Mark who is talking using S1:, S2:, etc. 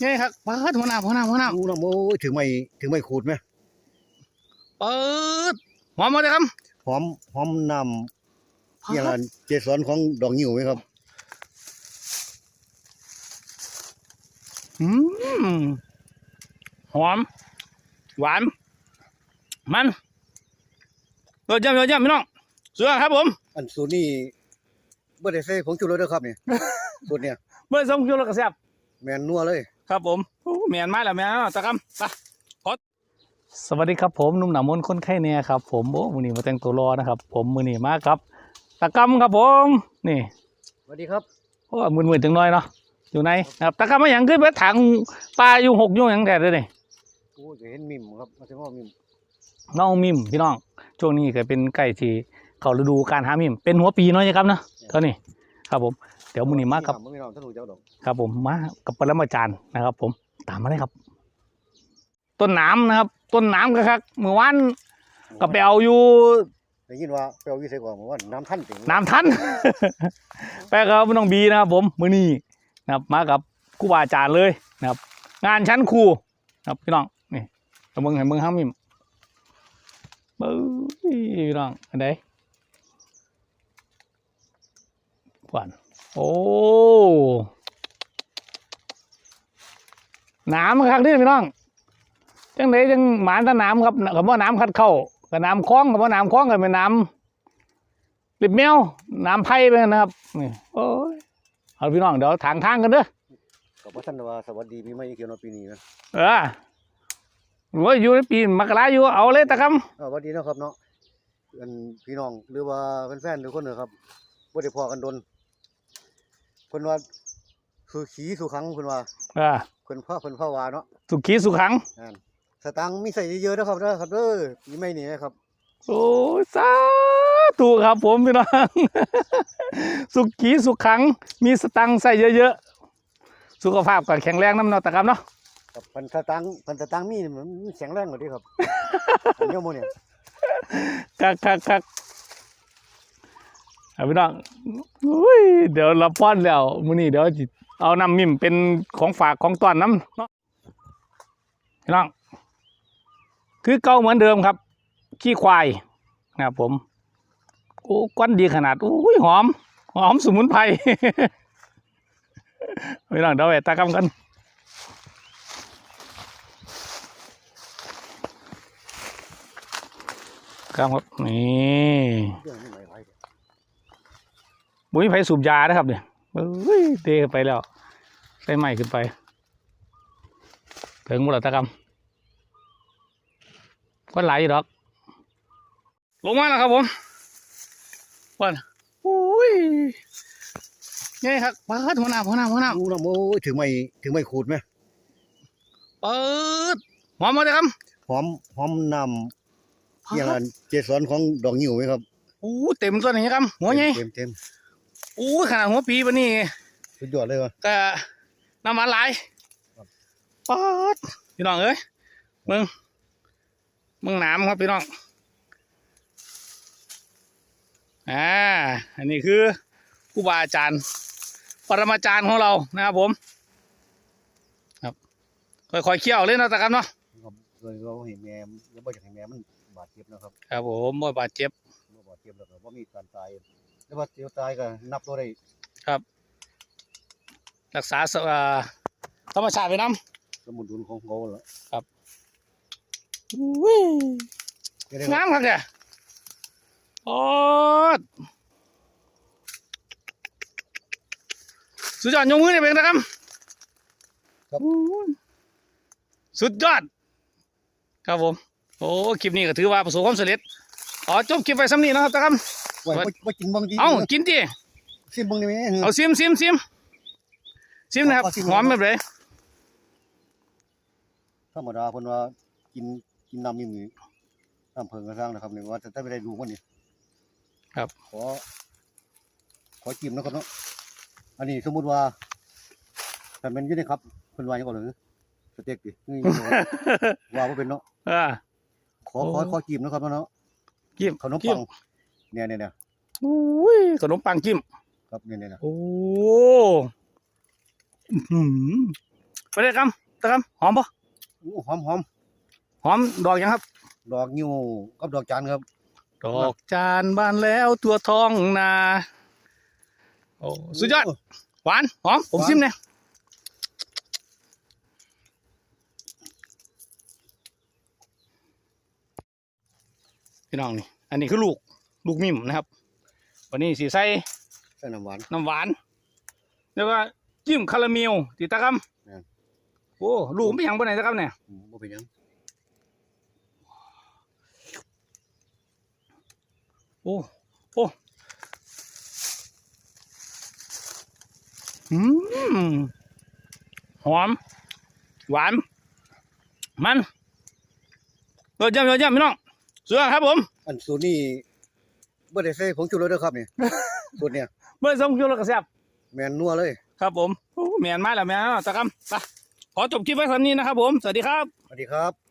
S1: ไงครับเปิดหัวหน้าหัวหน้าหัวหน้า
S2: ดูนะโอ้ยถึงไม่ถึงไม่ขูดไหม
S1: เปิดหอมมาเลยครับ
S2: หอมหอมน้ำอย่างนั้นเจสอนของดอกนิ้วไหมครับ
S1: อืมหอม หวาน มันรสเยี่ยมรสเยี่ยมพี่น้องสุดยอดครับผม
S2: อันสูตรนี้บ่ได้ใส่ผงชูรสเด้อครับนี่สูตรเนี่ย
S1: เมื่อสมคิวแล้วก็แซ่บ
S2: แม่นนัวเลย
S1: ครับผมโอ้แมนมาแล้วแมนมาแล้วตะกำไปพอดสวัสดีครับผมหนุ่มหนามนคนไข้เนี่ยครับผมโอ้มือนี้มาแต่งตัวรอนะครับ ผมมือนี้มาครับตะกำครับผมนี่
S2: สวัสดีครับ
S1: โอ้มือมือจังน้อยเนาะอยู่ไหนครับตะกำมาอย่างขึ้นไปถังปลาอยู่หกอยุ่งอย่างแดดเลยนี่
S2: โอ้ยจะเห็นมิมครับมาถึงว่ามิม
S1: น้องมิมพี่น้องช่วงนี้ก็เป็นไก่ที่เขาฤดูการหามิมเป็นหัวปีเน้อยครับนะเท่านี้ ครับผมเดี๋ยวมือนี้มากับ
S2: ไม่น้องท่านรู้เจ้าดอก
S1: ครับผมมากับปรมาจารย์นะครับ ผมตามมาเลยครับ ต้นน้ำนะครับ ต้นน้ำก็ครับเมื่อวานก็ไปเอาอยู่
S2: ได้ยินว่าไปเอาวิเศษกว่าว่าน้ำท่านถึง
S1: น้ำทันไปกับน้องบีนะครับผมมือนี้นะครับ มากับครูบาอาจารย์เลยนะครับ งานชั้นครูนะครับพี่น้องนี่ตะเมืองแห่งเมืองห้ามิมเบ้ยพี่น้องอันใด กวนโอ้น้ำครับนี่พี่น้องจังไดจังหมานแตะน้ำครับคำว่าน้ำคัดเข้ากับน้ำคล้องคำว่าน้ำคล้องกับเป็นน้ำลิบแมวน้ำไผ่ไปนะครับนี่โอ้ยเอาพี่น้องเดี๋ยวทางทางกันเด้อ
S2: กับว่าท่านว่าสวัสดีปีใหม่เกี่ยวกับปีนี้นะ
S1: เออว่าอยู่ในปีมกราอยู่เอาเลยตะค
S2: เออสวัสดีนะครับเนาะอันพี่น้องหรือว่าแฟนๆทุกคนนะครับบ่ได้พอกันดน เพิ่นว่าคือขี้สุขังเพิ่นว่าำ
S1: เออ
S2: เพิ่นพ่อเพิ่นพ่อว่าเนาะ
S1: สุขีสุขัง
S2: นั่นสตังค์มีใส่เยอะๆนะครับนะครับเด้อปีใหม่นี้นะครับ
S1: โอ้ยสาธุครับผมพี่น้อง สุขีสุขัง มีสตังค์ใส่เยอะๆ สุขภาพก็แข็งแรงน้ำเนาะตะคำเนาะ
S2: กับพันสตังค์พันสตังค์มีมันแข็งแรงกว่านี้ครับ อันเดียวโมเนี่ย
S1: คักคักคัก เอาพี่น้องอุ้ยเดี๋ยวเราป้อนแล้วมื้อนี้เดี๋ยวเอาน้ำมิ่มเป็นของฝากของต้อนน้ำเนาะพี่น้อง คือเก่าเหมือนเดิมครับ ขี้ควายนะครับผมโอ้ก้อนดีขนาดอุ้ยหอม หอมสมุนไพรพี่น้องเดี๋ยวไปตากำกันครับครับนี่ บุ้ยไฟสูบยานะครับเนี่ยเอ้ยเทไปแล้วใส่ใหม่ขึ้นไป ถึงบุรตกรรมก็ไหลายอยู่ดอก ลงมาแล้วครับผมวันโอ้ยไงครับเปิดหัวหน้าหัวหน้าหัวหน้า
S2: ดูนะโอ้ยถึงไม่ถึงไม่ขูดไหม
S1: เปิดหอมมาเลยครับ
S2: หอมหอมน้ำอย่างนั้นเจสอนของดอกนิ้วไหมครับ
S1: โอ้เต็มตัวนี้ครับหัวไง
S2: เต็มเต็ม
S1: โอ้ขนาดหัวปีปะนี่
S2: ๆสุดยอดเลยวะ
S1: ก็น้ำมันไหลาย
S2: ครับ
S1: ป๊อดพี่น้องเอ้ยมึงมึงหนามครับพี่น้องอ่าอันนี้คือครูบาอาจารย์ ปรมาจารย์ของเรานะครับผม ครับค่อยๆเคี่ยวเลยเนาะตะกันเนาะ
S2: ครับเลยเราเห็นแม่แล้วบ่อยากให้แม่มันบาดเจ็บนะครับ
S1: ครับผมบ่บาดเจ็บ
S2: บ่บาดเจ็บแล้วก็บ่มีการตาย แล้วว่าเดี๋ยวตายก็นับตัวได้
S1: รักษาสเอ่อธรรมชาติไปน้
S2: สมุนดุลของเขาแล้วำ
S1: อุ้ย
S2: เดี๋ยวได้
S1: งามครับเนี่ยโอ้ดสุดยอดยกมือเนี่ยเป็นนะครับสุดยอด ครับผม โอ้คลิปนี้ก็ถือว่าประสบความสำเร็จอ๋อจบคลิปไปสำนี้นะครับตะครับ
S2: ไว้บ่บ่กินบางที
S1: เอ้ากินดิ
S2: ซิมเบางได้ไหม
S1: เอาซิมซิมซิมซิมนะครับ
S2: เอาซิม
S1: หอมแบบไหน
S2: ธรรมดาเพิ่นว่ากินกินน้ำมีมือน้ำเพิงกระซังนะครับนี่ว่าจะได้ไปได้ดูมันนี่
S1: ครับ
S2: ขอขอจิ้มนะครับเนาะอันนี้สมมุติว่าแต่มันอยู่ในครับเพิ่นว่าหยังก่อนหรือสเต็กดินี่ว่าบ่เป็นเนาะ
S1: อ่า
S2: ขอขอ
S1: โอ้
S2: ขอจิ้มนะครับเนาะ
S1: จิ้ม
S2: ขนม
S1: จิ้
S2: ปั
S1: ม
S2: ง เนี่ยเนี่ยเนี่ย
S1: อุ้ยขนมปังจิ้ม
S2: ครับเนี่ยเนี่ยเนี่ย
S1: โอ้อื้อหือไปเลยครับตะครับหอมปะ
S2: อู้หอมหอม
S1: หอมดอกยังครับ
S2: ดอกนิ้วกับดอกจานครับ
S1: ดอกจานบานแล้วตัวทองนาโอ้สุดยอดหวานหอมผม
S2: หวาน
S1: ซิมเนี่ยพี่น้องนี่ อันนี้คือลูก ลูกมิมนะครับ วันนี้สีใส่
S2: ใส่น้ำหวาน
S1: น้ำหวาน แล้วก็จิ้มคาราเมลติตะครับ
S2: ครับ
S1: โอ้ลูกไม่ยังไปไหนตะครับเนี่ย
S2: อืมบ่เป็นหยัง
S1: โอ้โอ้อืมหอม หวาน มันเออเยี่ยมเยี่ยมพี่น้องสุดยอดครับผม
S2: อันสูตรนี้ บ่ได้ใส่ผงชูรสเด้อครับนี่ สูตรเนี่ย
S1: เมื่อส่งคิวแล้วก็แซ่บ
S2: แม่นนัวเลย
S1: ครับผมโอ้แมนมาแล้วแมนมาแล้วตะครับไปขอจบคลิปไว้สันนี้นะครับผม สวัสดีครับ
S2: สวัสดีครับ